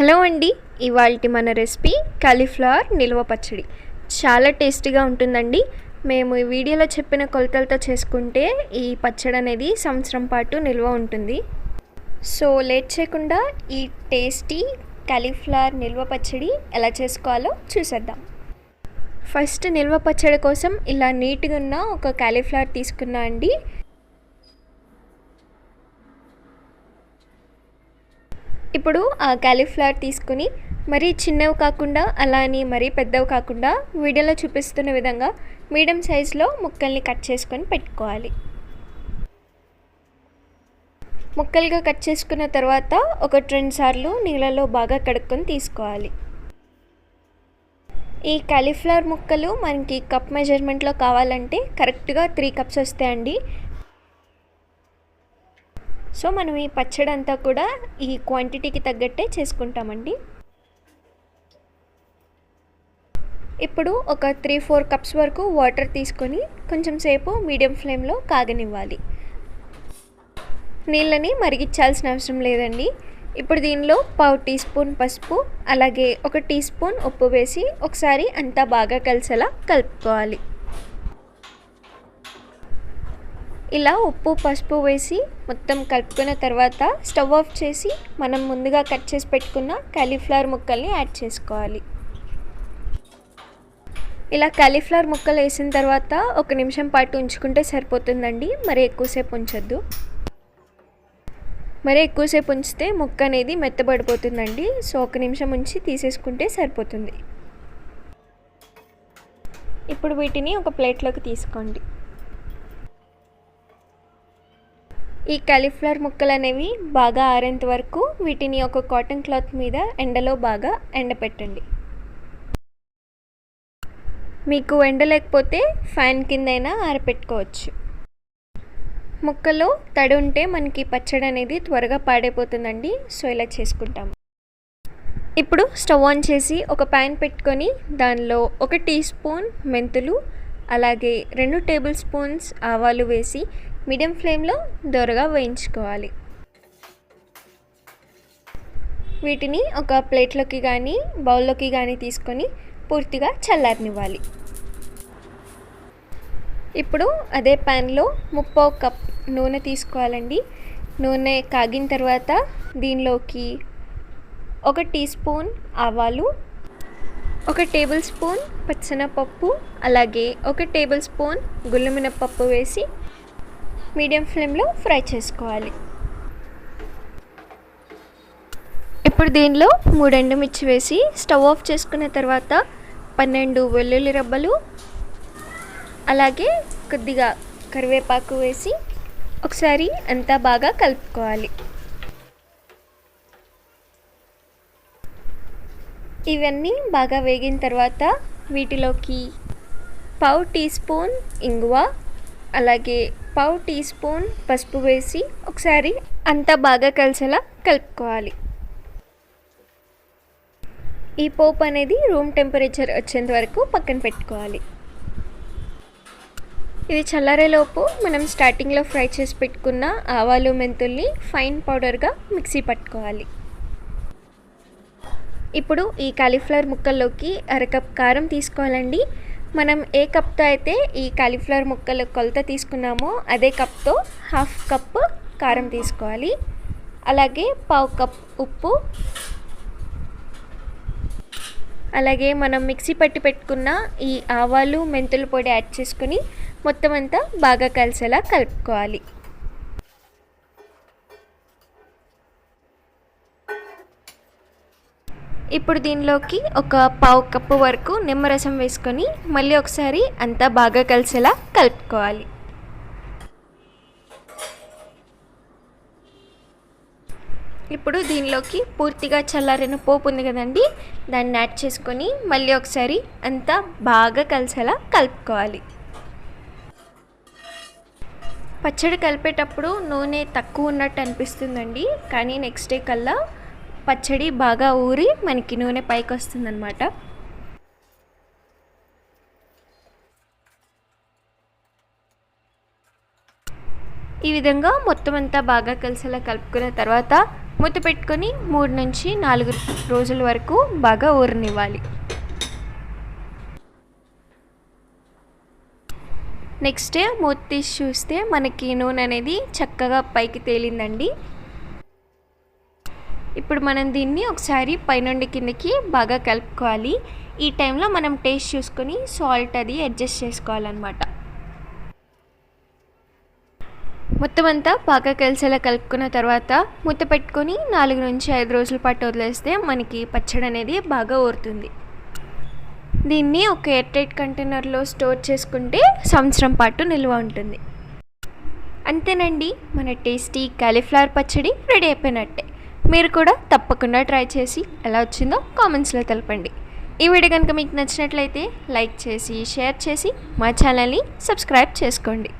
Hello అండి ఇవాళ మన రెసిపీ కాలీఫ్లవర్ నిల్వ పచ్చడి. చాలా టేస్టీగా ఉంటుందండి. మేము ఈ వీడియోలో చెప్పిన కొలతలతో చేసుకుంటే ఈ పచ్చడి అనేది సంవత్సరం పాటు నిల్వ ఉంటుంది. సో లేట్ చేయకుండా ఈ టేస్టీ కాలీఫ్లవర్ నిల్వ పచ్చడి ఎలా చేసుకోవాలో చూసేద్దాం. ఫస్ట్ నిల్వ పచ్చడి కోసం ఇలా నీట్గా ఉన్న ఒక కాలీఫ్లవర్ తీసుకున్నా అండి. ఇప్పుడు ఆ క్యాలీఫ్లవర్ తీసుకుని మరీ చిన్నవి కాకుండా అలా అని మరీ పెద్దవి కాకుండా వీడియోలో చూపిస్తున్న విధంగా మీడియం సైజులో ముక్కల్ని కట్ చేసుకొని పెట్టుకోవాలి. ముక్కలుగా కట్ చేసుకున్న తర్వాత ఒక రెండు సార్లు నీళ్ళలో బాగా కడుక్కొని తీసుకోవాలి. ఈ కాలీఫ్లవర్ ముక్కలు మనకి కప్ మెజర్మెంట్లో కావాలంటే కరెక్ట్గా త్రీ కప్స్ వస్తాయండి. సో మనం ఈ పచ్చడి అంతా కూడా ఈ క్వాంటిటీకి తగ్గట్టే చేసుకుంటామండి. ఇప్పుడు ఒక త్రీ ఫోర్ కప్స్ వరకు వాటర్ తీసుకొని కొంచెం సేపు మీడియం ఫ్లేమ్లో కాగనివ్వాలి. నీళ్ళని మరిగించాల్సిన అవసరం లేదండి. ఇప్పుడు దీనిలో పావు టీ స్పూన్ పసుపు అలాగే ఒక టీ స్పూన్ ఉప్పు వేసి ఒకసారి అంతా బాగా కలిసేలా కలుపుకోవాలి. ఇలా ఉప్పు పసుపు వేసి మొత్తం కలుపుకున్న తర్వాత స్టవ్ ఆఫ్ చేసి మనం ముందుగా కట్ చేసి పెట్టుకున్న కాలీఫ్లవర్ ముక్కల్ని యాడ్ చేసుకోవాలి. ఇలా కాలీఫ్లవర్ ముక్కలు వేసిన తర్వాత ఒక నిమిషం పాటు ఉంచుకుంటే సరిపోతుందండి. మరి ఎక్కువసేపు ఉంచొద్దు. మరి ఎక్కువసేపు ఉంచితే ముక్క అనేది మెత్తబడిపోతుందండి. సో ఒక నిమిషం ఉంచి తీసేసుకుంటే సరిపోతుంది. ఇప్పుడు వీటిని ఒక ప్లేట్లోకి తీసుకోండి. ఈ కాలీఫ్లవర్ ముక్కలు అనేవి బాగా ఆరేంత వరకు వీటిని ఒక కాటన్ క్లాత్ మీద ఎండలో బాగా ఎండపెట్టండి. మీకు ఎండ లేకపోతే ఫ్యాన్ కిందైనా ఆరపెట్టుకోవచ్చు. ముక్కలో తడి ఉంటే మనకి పచ్చడి అనేది త్వరగా పాడైపోతుందండి సో ఇలా చేసుకుంటాము ఇప్పుడు స్టవ్ ఆన్ చేసి ఒక ప్యాన్ పెట్టుకొని దానిలో ఒక టీ స్పూన్ మెంతులు అలాగే రెండు టేబుల్ స్పూన్స్ ఆవాలు వేసి మీడియం ఫ్లేమ్లో దొరగా వేయించుకోవాలి. వీటిని ఒక ప్లేట్లోకి కానీ బౌల్లోకి కానీ తీసుకొని పూర్తిగా చల్లారనివ్వాలి. ఇప్పుడు అదే ప్యాన్లో ముప్పో కప్ నూనె తీసుకోవాలండి. నూనె కాగిన తర్వాత దీనిలోకి ఒక టీ స్పూన్ ఆవాలు ఒక టేబుల్ స్పూన్ పచ్చనపప్పు అలాగే ఒక టేబుల్ స్పూన్ గుళ్ళమినపప్పు వేసి మీడియం ఫ్లేమ్లో ఫ్రై చేసుకోవాలి. ఇప్పుడు దీనిలో మూడు ఎండుమిర్చి వేసి స్టవ్ ఆఫ్ చేసుకున్న తర్వాత పన్నెండు వెల్లుల్లి రబ్బలు అలాగే కొద్దిగా కరివేపాకు వేసి ఒకసారి అంతా బాగా కలుపుకోవాలి. ఇవన్నీ బాగా వేగిన తర్వాత వీటిలోకి పావు టీ స్పూన్ ఇంగువ అలాగే పావు టీ స్పూన్ పసుపు వేసి ఒకసారి అంతా బాగా కలిసేలా కలుపుకోవాలి. ఈ పోపు అనేది రూమ్ టెంపరేచర్ వచ్చేంత వరకు పక్కన పెట్టుకోవాలి. ఇది చల్లారేలోపు మనం స్టార్టింగ్లో ఫ్రై చేసి పెట్టుకున్న ఆవాలు మెంతుల్ని ఫైన్ పౌడర్గా మిక్సీ పట్టుకోవాలి. ఇప్పుడు ఈ కాలీఫ్లవర్ ముక్కల్లోకి అరకప్ కారం తీసుకోవాలండి. మనం ఏ కప్తో అయితే ఈ కాలీఫ్లవర్ ముక్కలు కొలత తీసుకున్నామో అదే కప్తో హాఫ్ కప్ కారం తీసుకోవాలి. అలాగే పావు కప్ ఉప్పు. అలాగే మనం మిక్సీ పట్టి పెట్టుకున్న ఈ ఆవాలు మెంతుల పొడి యాడ్ చేసుకుని మొత్తం అంతా బాగా కలిసేలా కలుపుకోవాలి. ఇప్పుడు దీనిలోకి ఒక పావు కప్పు వరకు నిమ్మరసం వేసుకొని మళ్ళీ ఒకసారి అంతా బాగా కలిసేలా కలుపుకోవాలి. ఇప్పుడు దీనిలోకి పూర్తిగా చల్లారిన పోపు ఉంది కదండి దాన్ని యాడ్ చేసుకొని మళ్ళీ ఒకసారి అంతా బాగా కలిసేలా కలుపుకోవాలి. పచ్చడి కలిపేటప్పుడు నూనె తక్కువ ఉన్నట్టు అనిపిస్తుందండి కానీ నెక్స్ట్ డే కల్లా పచ్చడి బాగా ఊరి మనకి నూనె పైకి వస్తుందన్నమాట ఈ విధంగా మొత్తం అంతా బాగా కలిసేలా కలుపుకున్న తర్వాత మూత పెట్టుకొని మూడు నుంచి నాలుగు రోజుల వరకు బాగా ఊరనివ్వాలి. నెక్స్ట్ మూత తీసి చూస్తే మనకి నూనె అనేది చక్కగా పైకి తేలిందండి. ఇప్పుడు మనం దీన్ని ఒకసారి పైనుండి కిందకి బాగా కలుపుకోవాలి. ఈ టైంలో మనం టేస్ట్ చూసుకొని సాల్ట్ అది అడ్జస్ట్ చేసుకోవాలన్నమాట. మొత్తం అంతా బాగా కలిసేలా కలుపుకున్న తర్వాత మూత పెట్టుకొని నాలుగు నుంచి ఐదు రోజుల పాటు వదిలేస్తే మనకి పచ్చడి అనేది బాగా ఊరుతుంది. దీన్ని ఒక ఎయిర్ టైట్ కంటైనర్లో స్టోర్ చేసుకుంటే సంవత్సరం పాటు నిల్వ ఉంటుంది. అంతేనండి మన టేస్టీ కాలీఫ్లవర్ పచ్చడి రెడీ అయిపోయినట్టే. మీరు కూడా తప్పకుండా ట్రై చేసి ఎలా వచ్చిందో కామెంట్స్లో తెలపండి. ఈ వీడియో కనుక మీకు నచ్చినట్లయితే లైక్ చేసి షేర్ చేసి మా ఛానల్ని సబ్స్క్రైబ్ చేసుకోండి.